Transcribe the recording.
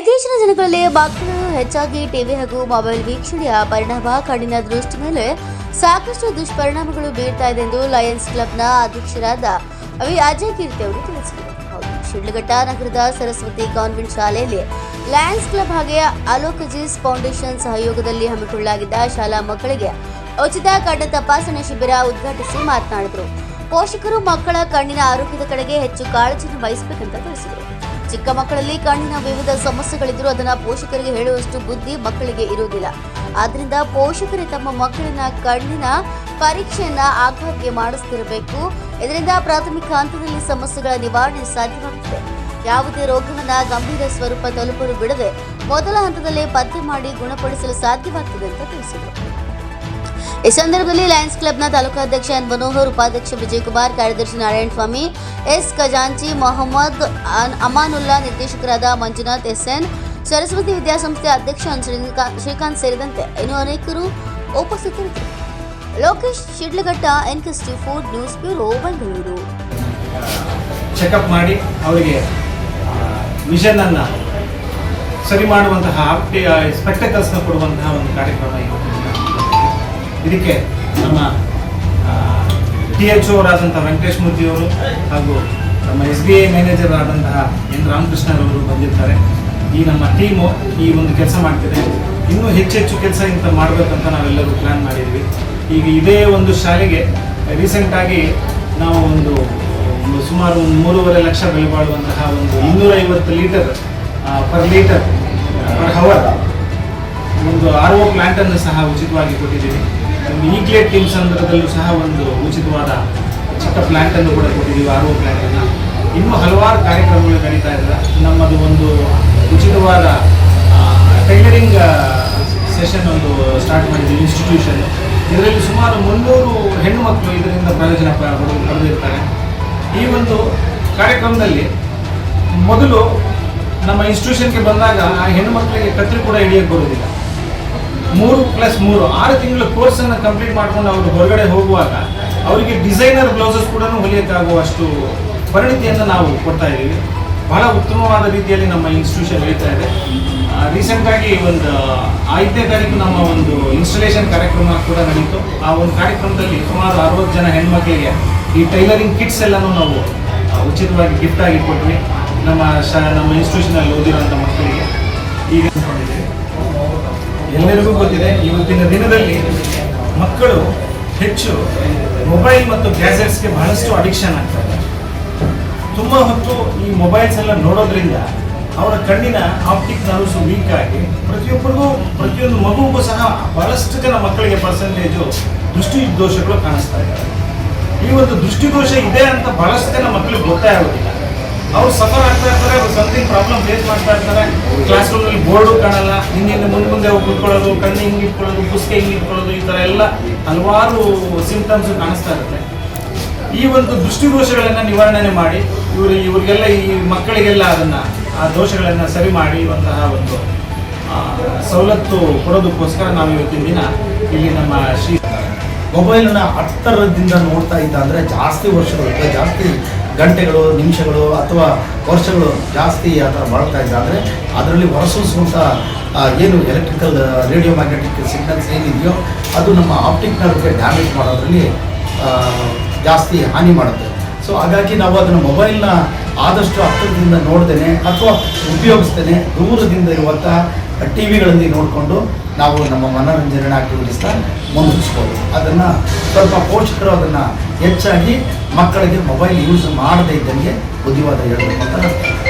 ಇತ್ತೀಚಿನ ದಿನಗಳಲ್ಲಿ ಮಕ್ಕಳು ಹೆಚ್ಚಾಗಿ ಟಿವಿ ಹಾಗೂ ಮೊಬೈಲ್ ವೀಕ್ಷಣೆಯ ಪರಿಣಾಮ, ಕಣ್ಣಿನ ದೃಷ್ಟಿ ಮೇಲೆ ಸಾಕಷ್ಟು ದುಷ್ಪರಿಣಾಮಗಳು ಬೀರ್ತಾ ಇದೆ ಎಂದು ಲಯನ್ಸ್ ಕ್ಲಬ್ನ ಅಧ್ಯಕ್ಷರಾದ ವಿ ಅಜಯ್ ಕೀರ್ತಿ ಅವರು ತಿಳಿಸಿದರು ಶಿಡ್ಲಘಟ್ಟ ನಗರದ ಸರಸ್ವತಿ ಕಾನ್ವೆಂಟ್ ಶಾಲೆಯಲ್ಲಿ ಲಯನ್ಸ್ ಕ್ಲಬ್ ಹಾಗೆ ಅಲೋಕಜಿಸ್ ಫೌಂಡೇಶನ್ ಸಹಯೋಗದಲ್ಲಿ ಹಮ್ಮಿಕೊಳ್ಳಲಾಗಿದ್ದ ಶಾಲಾ ಮಕ್ಕಳಿಗೆ ಉಚಿತ ಕಣ್ಣ ತಪಾಸಣೆ ಶಿಬಿರ ಉದ್ಘಾಟಿಸಿ ಮಾತನಾಡಿದರು. ಪೋಷಕರು ಮಕ್ಕಳ ಕಣ್ಣಿನ ಆರೋಗ್ಯದ ಕಡೆಗೆ ಹೆಚ್ಚು ಕಾಳಜಿಯನ್ನು ವಹಿಸಬೇಕಂತ ತಿಳಿಸಿದರು. ಚಿಕ್ಕ ಮಕ್ಕಳಲ್ಲಿ ಕಣ್ಣಿನ ವಿವಿಧ ಸಮಸ್ಯೆಗಳಿದ್ದರೂ ಅದನ್ನ ಪೋಷಕರಿಗೆ ಹೇಳುವಷ್ಟು ಬುದ್ಧಿ ಮಕ್ಕಳಿಗೆ ಇರುವುದಿಲ್ಲ. ಆದ್ರಿಂದ ಪೋಷಕರೇ ತಮ್ಮ ಮಕ್ಕಳಿನ ಕಣ್ಣಿನ ಪರೀಕ್ಷೆಯನ್ನ ಆಗಾಗ್ಗೆ ಮಾಡಿಸ್ತಿರಬೇಕು. ಇದರಿಂದ ಪ್ರಾಥಮಿಕ ಹಂತದಲ್ಲಿ ಸಮಸ್ಯೆಗಳ ನಿವಾರಣೆ ಸಾಧ್ಯವಾಗುತ್ತದೆ ಯಾವುದೇ ರೋಗವನ್ನ ಗಂಭೀರ ಸ್ವರೂಪ ತಲುಪಲು ಬಿಡದೆ ಮೊದಲ ಹಂತದಲ್ಲೇ ಪತ್ತೆ ಮಾಡಿ ಗುಣಪಡಿಸಲು ಸಾಧ್ಯವಾಗ್ತದೆ ಅಂತ ತಿಳಿಸಿದರು. ಈ ಸಂದರ್ಭದಲ್ಲಿ ಲಯನ್ಸ್ ಕ್ಲಬ್ನ ತಾಲೂಕಾಧ್ಯಕ್ಷ ಎನ್ ಮನೋಹರ್, ಉಪಾಧ್ಯಕ್ಷ ವಿಜಯಕುಮಾರ್, ಕಾರ್ಯದರ್ಶಿ ನಾರಾಯಣ ಸ್ವಾಮಿ ಎಸ್ ಖಜಾಂಚಿ, ಮೊಹಮ್ಮದ್ ಅಮಾನುಲ್ಲಾ, ನಿರ್ದೇಶಕರಾದ ಮಂಜುನಾಥ್ ಎಸ್ಎನ್ ಸರಸ್ವತಿ ವಿದ್ಯಾಸಂಸ್ಥೆ ಅಧ್ಯಕ್ಷ ಶ್ರೀಕಾ- ಶ್ರೀಕಾಂತ್ ಸೇರಿದಂತೆ ಇನ್ನು ಅನೇಕರು ಉಪಸ್ಥಿತರಿದ್ದರು. Lokesh, Sidlaghatta ಎನ್ಕೆಸ್ಟಿ four news bureau, Bengaluru. Checkup ಮಾಡಿ ಅವರಿಗೆ ವಿಷನನ್ನು ಸರಿ ಮಾಡುವಂತಹ ಕೊಡುವಂತಹ ಒಂದು ಕಾರ್ಯಕ್ರಮ ಇವತ್ತು ಇದಕ್ಕೆ ನಮ್ಮ ಟಿ ಎಚ್ ಅವರಾದಂಥ ವೆಂಕಟೇಶ್ ಮೂರ್ತಿಯವರು ಹಾಗೂ ನಮ್ಮ ಎಸ್ ಬಿ ಐ ಮ್ಯಾನೇಜರ್ ಆದಂತಹ ಎನ್. ರಾಮಕೃಷ್ಣರವರು ಬಂದಿರ್ತಾರೆ. ಈ ನಮ್ಮ ಟೀಮು ಈ ಒಂದು ಕೆಲಸ ಮಾಡ್ತಿದೆ. ಇನ್ನೂ ಹೆಚ್ಚೆಚ್ಚು ಕೆಲಸ ಇಂಥ ಮಾಡಬೇಕಂತ ನಾವೆಲ್ಲರೂ ಪ್ಲ್ಯಾನ್ ಮಾಡಿದ್ವಿ. ಈಗ ಇದೇ ಒಂದು ಶಾಲೆಗೆ ರೀಸೆಂಟಾಗಿ ನಾವು ಒಂದು ಸುಮಾರು ಒಂದು ಮೂರುವರೆ ಲಕ್ಷ ಬೆಲೆ ಬಾಳುವಂತಹ ಒಂದು ಇನ್ನೂರೈವತ್ತು litre per litre per hour ಒಂದು ಆರ್ ಒ ಪ್ಲಾಂಟನ್ನು ಸಹ ಉಚಿತವಾಗಿ ಕೊಟ್ಟಿದ್ದೀವಿ. ಈಕ್ಲೇಟ್ ಟೀಮ್ ಸಂದರ್ಭದಲ್ಲೂ ಸಹ ಒಂದು ಉಚಿತವಾದ ಚಿಕ್ಕ ಪ್ಲಾಂಟನ್ನು ಕೂಡ ಕೊಟ್ಟಿದ್ದೀವಿ ಆರ್ ಒ ಪ್ಲಾಂಟನ್ನು. ಇನ್ನೂ ಹಲವಾರು ಕಾರ್ಯಕ್ರಮಗಳು ನಡೀತಾ ಇದ್ದಾರೆ ನಮ್ಮದು ಒಂದು ಉಚಿತವಾದ ಟೈಲರಿಂಗ್ ಸೆಷನ್ ಒಂದು ಸ್ಟಾರ್ಟ್ ಮಾಡಿದ್ದೀವಿ ಇನ್ಸ್ಟಿಟ್ಯೂಷನ್ ಇದರಲ್ಲಿ ಸುಮಾರು ಮುನ್ನೂರು ಹೆಣ್ಣು ಮಕ್ಕಳು ಇದರಿಂದ ಪ್ರಯೋಜನ ಪಡೆದಿರ್ತಾರೆ. ಈ ಒಂದು ಕಾರ್ಯಕ್ರಮದಲ್ಲಿ ಮೊದಲು ನಮ್ಮ ಇನ್ಸ್ಟಿಟ್ಯೂಷನ್ಗೆ ಬಂದಾಗ ಆ ಹೆಣ್ಣು ಮಕ್ಕಳಿಗೆ ಕತ್ತರಿ ಕೂಡ ಹಿಡಿಯಕ್ಕೆ ಬರೋದಿಲ್ಲ ಮೂರು ಪ್ಲಸ್ ಮೂರು. ಆರು ತಿಂಗಳ ಕೋರ್ಸನ್ನು ಕಂಪ್ಲೀಟ್ ಮಾಡ್ಕೊಂಡು ಅವರು ಹೊರಗಡೆ ಹೋಗುವಾಗ ಅವರಿಗೆ ಡಿಸೈನರ್ ಬ್ಲೌಸಸ್ ಕೂಡ ಹೊಲಿಯೋಕ್ಕಾಗುವಷ್ಟು ಪರಿಣಿತಿಯನ್ನು ನಾವು ಕೊಡ್ತಾ ಇದ್ದೀವಿ. ಬಹಳ ಉತ್ತಮವಾದ ರೀತಿಯಲ್ಲಿ ನಮ್ಮ ಇನ್ಸ್ಟಿಟ್ಯೂಷನ್ ನಡೀತಾ ಇದೆ. ರೀಸೆಂಟಾಗಿ ಒಂದು ಐದನೇ ತಾರೀಕು ನಮ್ಮ ಒಂದು ಇನ್ಸ್ಟಾಲೇಷನ್ ಕಾರ್ಯಕ್ರಮ ಕೂಡ ನಡೀತು. ಆ ಒಂದು ಕಾರ್ಯಕ್ರಮದಲ್ಲಿ ಸುಮಾರು ಅರವತ್ತು ಜನ ಹೆಣ್ಮಕ್ಳಿಗೆ ಈ ಟೈಲರಿಂಗ್ ಕಿಟ್ಸ್ ಎಲ್ಲನೂ ನಾವು ಉಚಿತವಾಗಿ ಗಿಫ್ಟ್ ಆಗಿ ಕೊಟ್ವಿ. ನಮ್ಮ ಶಾ, ನಮ್ಮ ಇನ್ಸ್ಟಿಟ್ಯೂಷನಲ್ಲಿ ಓದಿರೋಂಥ ಮಕ್ಕಳಿಗೆ. ಈಗ. ಎಲ್ಲರಿಗೂ ಗೊತ್ತಿದೆ, ಇವತ್ತಿನ ದಿನದಲ್ಲಿ ಮಕ್ಕಳು ಹೆಚ್ಚು ಮೊಬೈಲ್ ಮತ್ತು ಗ್ಯಾಜೆಟ್ಸ್ಗೆ ಬಹಳಷ್ಟು ಅಡಿಕ್ಷನ್ ಆಗ್ತಾರೆ ತುಂಬ ಹೊತ್ತು ಈ ಮೊಬೈಲ್ಸ್ ಎಲ್ಲ ನೋಡೋದ್ರಿಂದ ಅವರ ಕಣ್ಣಿನ ಆಪ್ಟಿಕ್ ನರ್ವ್ಸ್ ವೀಕ್ ಆಗಿ ಪ್ರತಿಯೊಬ್ಬರಿಗೂ, ಪ್ರತಿಯೊಂದು ಮಗುವಿಗೂ ಸಹ ಬಹಳಷ್ಟು ಜನ ಮಕ್ಕಳಿಗೆ ಪರ್ಸೆಂಟೇಜು ದೃಷ್ಟಿ ದೋಷಗಳು ಕಾಣಿಸ್ತಾ ಇದ್ದಾರೆ ಈ ಒಂದು ದೃಷ್ಟಿದೋಷ ಇದೆ ಅಂತ ಬಹಳಷ್ಟು ಜನ ಮಕ್ಕಳಿಗೆ ಗೊತ್ತೇ ಆಗೋದಿಲ್ಲ ಅವ್ರು ಸಫರ್ ಆಗ್ತಾ ಇರ್ತಾರೆ, ಅವ್ರು ಸಮಥಿಂಗ್ ಪ್ರಾಬ್ಲಮ್ ಫೇಸ್ ಮಾಡ್ತಾ ಇರ್ತಾರೆ. ಕ್ಲಾಸ್ ರೂಮಲ್ಲಿ ಬೋರ್ಡು ಕಾಣಲ್ಲ ಹಿಂದಿನ ಮುಂದೆ ಮುಂದೆ ಹೋಗಿ ಕುತ್ಕೊಳ್ಳೋದು, ಕಣ್ಣು ಹಿಂಗೆ ಇಟ್ಕೊಳ್ಳೋದು ಪುಸ್ತಕ ಹಿಂಗೆ ಇಟ್ಕೊಳ್ಳೋದು, ಈ ಥರ ಎಲ್ಲ ಹಲವಾರು ಸಿಂಪ್ಟಮ್ಸ್ ಕಾಣಿಸ್ತಾ ಇರುತ್ತೆ. ಈ ಒಂದು ದೃಷ್ಟಿದೋಷಗಳನ್ನು ನಿವಾರಣೆ ಮಾಡಿ, ಇವರು ಇವರಿಗೆಲ್ಲ ಈ ಮಕ್ಕಳಿಗೆಲ್ಲ ಅದನ್ನ, ಆ ದೋಷಗಳನ್ನು ಸರಿ ಮಾಡಿ ಇವಂತಹ ಒಂದು ಸವಲತ್ತು ಕೊಡೋದಕ್ಕೋಸ್ಕರ ನಾವು ಇವತ್ತಿನ ದಿನ ಇಲ್ಲಿ ನಮ್ಮ ಶ್ರೀ ಮೊಬೈಲ್ನ ಹತ್ತರದಿಂದ ನೋಡ್ತಾ ಇದ್ದ ಅಂದರೆ ಜಾಸ್ತಿ ವರ್ಷಗಳು ಅಥವಾ ಜಾಸ್ತಿ ಗಂಟೆಗಳು, ನಿಮಿಷಗಳು ಅಥವಾ ವರ್ಷಗಳು ಜಾಸ್ತಿ ಆ ಥರ ಬಾಳ್ತಾ ಇದ್ದಾದರೆ ಅಂದರೆ ಅದರಲ್ಲಿ ಹೊರಸೂಸುವಂಥ ಏನು ಎಲೆಕ್ಟ್ರಿಕಲ್ ರೇಡಿಯೋ ಮ್ಯಾಗ್ನೆಟಿಕ್ ಸಿಗ್ನಲ್ಸ್ ಏನಿದೆಯೋ ಅದು ನಮ್ಮ ಆಪ್ಟಿಕ್ ನರ್ವ್ಗೆ ಡ್ಯಾಮೇಜ್ ಮಾಡೋದ್ರಲ್ಲಿ ಜಾಸ್ತಿ ಹಾನಿ ಮಾಡುತ್ತೆ. ಸೊ ಹಾಗಾಗಿ ನಾವು ಅದನ್ನು ಮೊಬೈಲ್ನ ಆದಷ್ಟು ಹತ್ತಿರದಿಂದ ನೋಡ್ದೇನೆ ಅಥವಾ ಉಪಯೋಗಿಸ್ತೇನೆ ದೂರದಿಂದ ಇರುವಂಥ ಟಿ ವಿಗಳಲ್ಲಿ ನೋಡಿಕೊಂಡು ನಾವು ನಮ್ಮ ಮನೋರಂಜನೆ ಆಕ್ಟಿವಿಟೀಸ್ನ ಮುಂದುವರಿಸ್ಬೋದು. ಅದನ್ನು ಸ್ವಲ್ಪ ಪೋಷಕರು ಅದನ್ನು ಹೆಚ್ಚಾಗಿ ಮಕ್ಕಳಿಗೆ ಮೊಬೈಲ್ ಯೂಸ್ ಮಾಡದೇ ಇದ್ದಂಗೆ ಬುದ್ಧಿವಾದ ಹೇಳಬೇಕು ಅಂತ